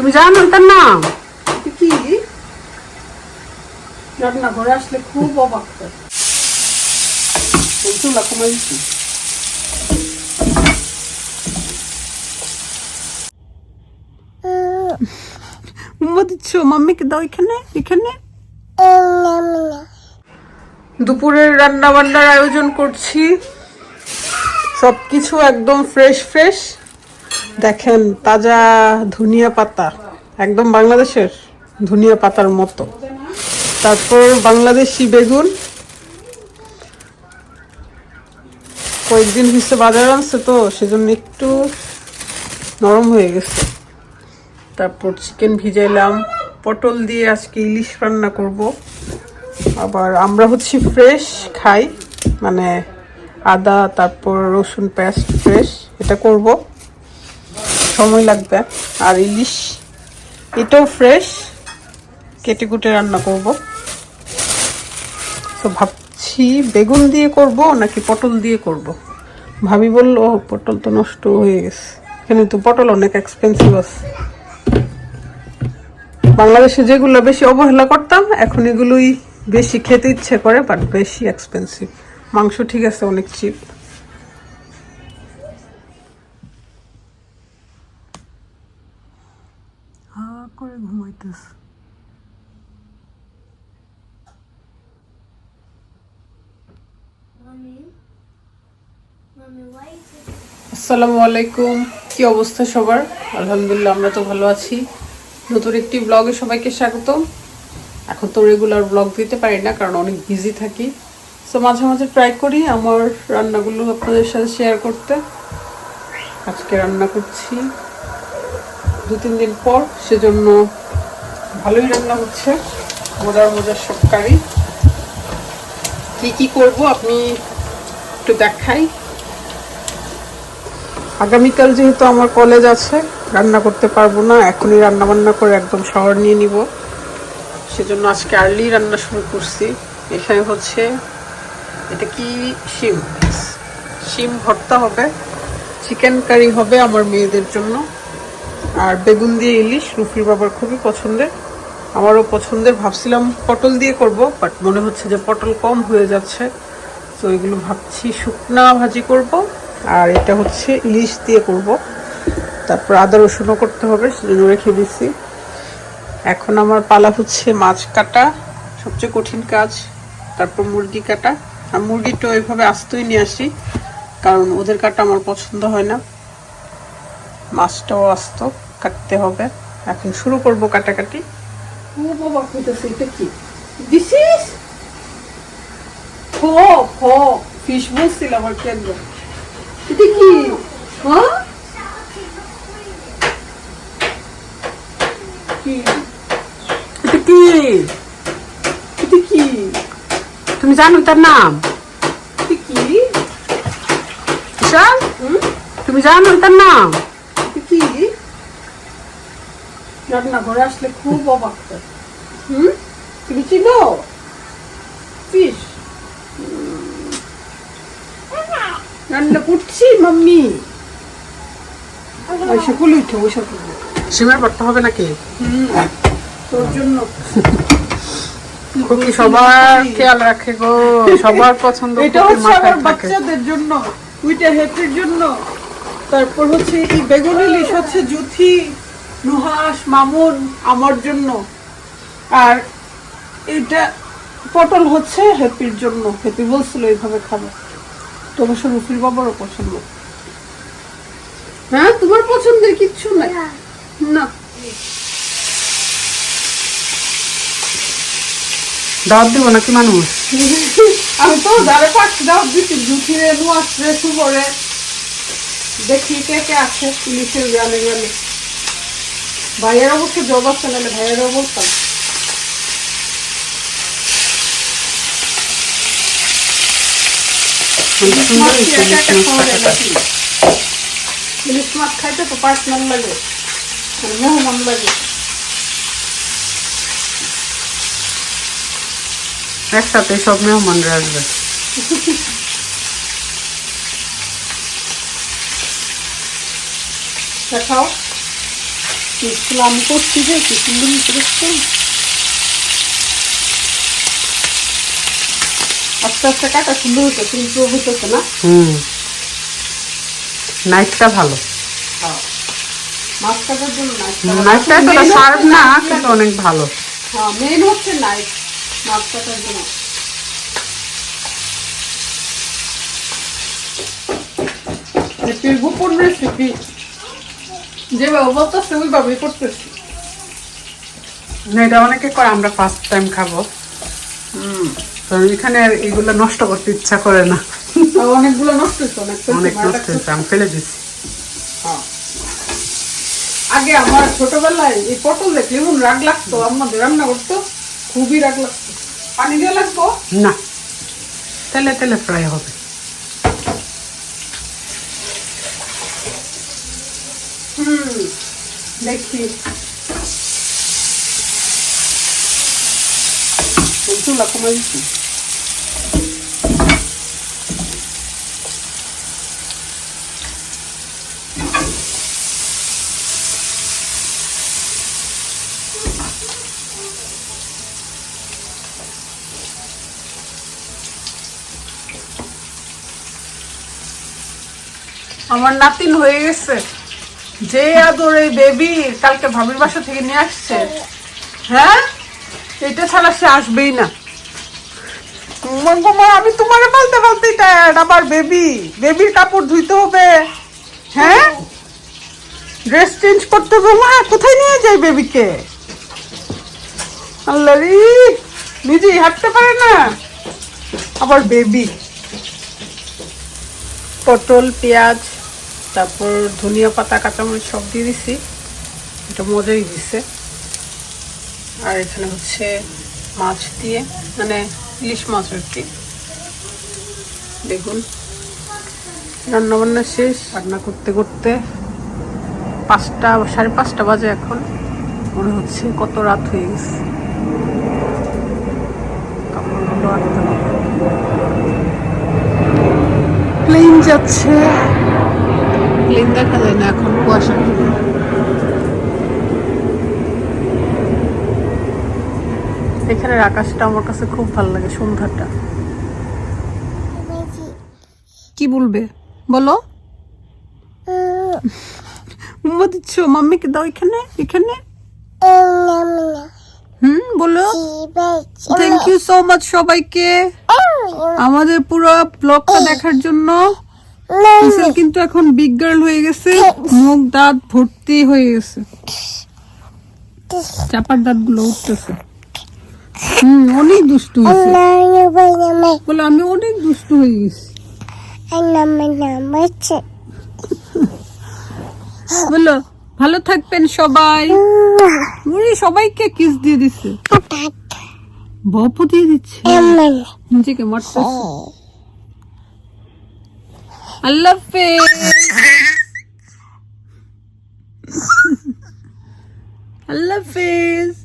তুমি জানো এটার নাম কি? রান্না ঘরে আসলে খুব অবাক কমাই দিচ্ছি দিচ্ছ মাম্মিকে দাও এখানে এখানে। দুপুরের রান্না বান্নার আয়োজন করছি। সবকিছু একদম ফ্রেশ ফ্রেশ দেখেন, তাজা ধনিয়া পাতা, একদম বাংলাদেশের ধনিয়া পাতার মতো। তারপর বাংলাদেশি বেগুন। কয়েকদিন হচ্ছে বাজার আনছে তো, সেজন্য একটু নরম হয়ে গেছে। তারপর চিকেন ভিজাইলাম। পটল দিয়ে আজকে ইলিশ রান্না করব। আবার আমরা হচ্ছে ফ্রেশ খাই মানে আদা, তারপর রসুন পেস্ট ফ্রেশ এটা করব। সময় লাগবে। আর ইলিশ, এটাও ফ্রেশ কেটে কুটে রান্না করব। তো ভাবছি বেগুন দিয়ে করব নাকি পটল দিয়ে করব? ভাবি বলল পটল তো নষ্ট হয়ে গেছে। এখানে তো পটল অনেক এক্সপেন্সিভ আছে। বাংলাদেশে যেগুলো বেশি অবহেলা করতাম, এখন এগুলোই বেশি খেতে ইচ্ছে করে বাট বেশি এক্সপেন্সিভ মাংস ঠিক আছে, অনেক চিপ করে ঘুমাইতেছে আসসালামু আলাইকুম। কি অবস্থা সবার? আলহামদুলিল্লাহ আমরা তো ভালো আছি। নতুন একটি ব্লগে সবাইকে স্বাগতম। এখন তো রেগুলার ব্লগ দিতে পারি না কারণ অনেক বিজি থাকি। সো মাঝে মাঝে ট্রাই করি আমার রান্নাগুলো আপনাদের সাথে শেয়ার করতে। আজকে রান্না করছি। দু তিন দিন পর সেজন্য ভালোই রান্না হচ্ছে। মজার মজার সব কারি। কি কি করব আপনি একটু দেখাই। আগামীকাল যেহেতু আমার কলেজ আছে, রান্না করতে পারব না। এখনই রান্না বান্না করে একদম শহর নিয়ে নিব। সেজন্য আজকে আর্লি রান্না শুরু করছি। এখানে হচ্ছে, এটা কি শিম? শিম ভর্তা হবে, চিকেন কারি হবে আমার মেয়েদের জন্য। আর বেগুন দিয়ে ইলিশ, রুফির বাবার খুবই পছন্দের। আমারও পছন্দের ভাবছিলাম পটল দিয়ে করব বাট মনে হচ্ছে যে পটল কম হয়ে যাচ্ছে। তো এগুলো ভাবছি শুকনা ভাজি করব, আর এটা হচ্ছে ইলিশ দিয়ে করব। তারপর আদা রসুনও করতে হবে, সেজন্য রেখে দিচ্ছি এখন আমার পালা হচ্ছে মাছ কাটা, সবচেয়ে কঠিন কাজ, তারপর মুরগি কাটা। আর মুরগিটা ওইভাবে আস্তই নিয়ে আসি, কারণ ওদের কাটা আমার পছন্দ হয় না। মাছটাও আস্ত, কাটতে হবে। এখন শুরু করব কাটাকাটি। খুব অবাক হইতেছে এটা কি দিস ইজ ফো ফো ফিশ বলছিলাম আর কেন্দ্র এটা কি হ্যাঁ কি এটা কি এটা কি তুমি জানো তার নাম কি? তুমি জানো তার নাম এটা কি আসলে খুব অবাক হুম? তুমি চিনো? ফিশ? রান্না করছি মাম্মি। ওই সকল উঠে ওই সকল সিমের ভর্তা হবে নাকি? তোর জন্য। খুবই সবার খেয়াল রাখে গো সবার পছন্দ এটা হচ্ছে আমার বাচ্চাদের জন্য উইটা জন্য। তারপর হচ্ছে এই বেগুন ইলিশ হচ্ছে জুথি নুহাস মামুন আমার জন্য। আর এটা পটল হচ্ছে হ্যাপির জন্য। হ্যাপি বলছিল এইভাবে খাব। তো অবশ্য রুফির বাবারও পছন্দ। হ্যাঁ তোমার পছন্দের কিচ্ছু নাই? না। দাওয়াত দিব নাকি মানুষ আমি তো যারা পাচ্ছি দাও দিচ্ছি জুথিরে নুয়াসরে সুবরে দেখি কে কে আছে পুলিশের গানে গানে ভাইয়ের অবশ্য জব আছে নাহলে ভাইয়েরও বলতাম অনেক সুন্দর মাছ কি হয়েছে একা ইলিশ একা মাছ খাওয়া যায় কাটাটা। নাকি? ইলিশ মাছ খাইতে তো পার্সোনাল লাগে মানে মেহমান লাগে একসাথে সব মেহমানরা আসবে দেখাও পিসগুলো আমি করছি যে কি সুন্দর দেখছ আস্তে আস্তে কাটা সুন্দর হচ্ছে কিন্তু হইতেছে না হুম নাইফটা ভালো। মাছ কাটার জন্য নাইফটা এতটা শার্প না কিন্তু অনেক ভালো। হ্যাঁ মেন হচ্ছে নাইফ মাছ কাটার জন্য রেসিপির গোপন রেসিপি যেভাবে বলতেছে ওইভাবেই করতেছি। না এটা অনেকে করে আমরা ফার্স্ট টাইম খাব। তো এখানে এগুলো নষ্ট করতে ইচ্ছা করে না। অনেকগুলো নষ্ট অনেক নষ্ট হয়েছে আমি ফেলে দিচ্ছি হ্যাঁ। আগে আমার ছোটবেলায় এই পটল দেখলে এমন রাগ লাগতো আমাদের রান্না করতো খুবই রাগ লাগতো। পানি দিয়ে লাগবো? না তেলে তেলে ফ্রাই হবে। হুম দেখি চুলা কমাই দিচ্ছি আমার নাতিন হয়ে গেছে। যে আদর এই বেবি কালকে ভাবির বাসা থেকে নিয়ে আসছে হ্যাঁ? এটা ছাড়া সে আসবেই না। আমি তোমারে বলতে টায়ার্ড আবার বেবি বেবির কাপড় ধুইতে হবে। হ্যাঁ? ড্রেস চেঞ্জ করতে হবে। মা, কোথায় নিয়ে যাই বেবিকে আল্লাহ নিজেই হাঁটতে পারে না। আবার বেবি পটল, পেঁয়াজ তারপর ধনিয়া পাতা, কাঁচামরিচ সব দিয়ে দিছি। এটা মজাই দিছে আর এখানে হচ্ছে মাছ দিয়ে মানে ইলিশ মাছ আর কি। দেখুন। রান্না বান্না শেষ, রান্না করতে করতে পাঁচটা, সাড়ে পাঁচটা বাজে এখন। মনে হচ্ছে কত রাত হয়ে গেছে। প্লেন যাচ্ছে। প্লেন দেখা যায় না এখানের আকাশটা আমার কাছে খুব ভালো লাগে, সন্ধ্যাটা। কি বলবে? বলো। উম্মা দিচ্ছ, মাম্মিকে দাও এখানে এখানে। হুম, বলো। থ্যাংক ইউ সো মাচ সবাইকে। আমাদের পুরো ব্লগটা দেখার জন্য। মিশেল কিন্তু এখন বিগ গার্ল হয়ে গেছে মুখ দাঁত ভর্তি হয়ে গেছে। চাপার দাঁতগুলো উঠতেছে। হুম অনেক দুষ্টু হয়েছে। বলে আমি অনেক দুষ্টু হয়ে গেছি। বলো ভালো থাকবেন সবাই। উনি সবাইকে কিস দিয়ে দিচ্ছে বপও দিয়ে দিচ্ছে। নিজেকে মারতেছে। আল্লাহ আল্লাহ হাফেজ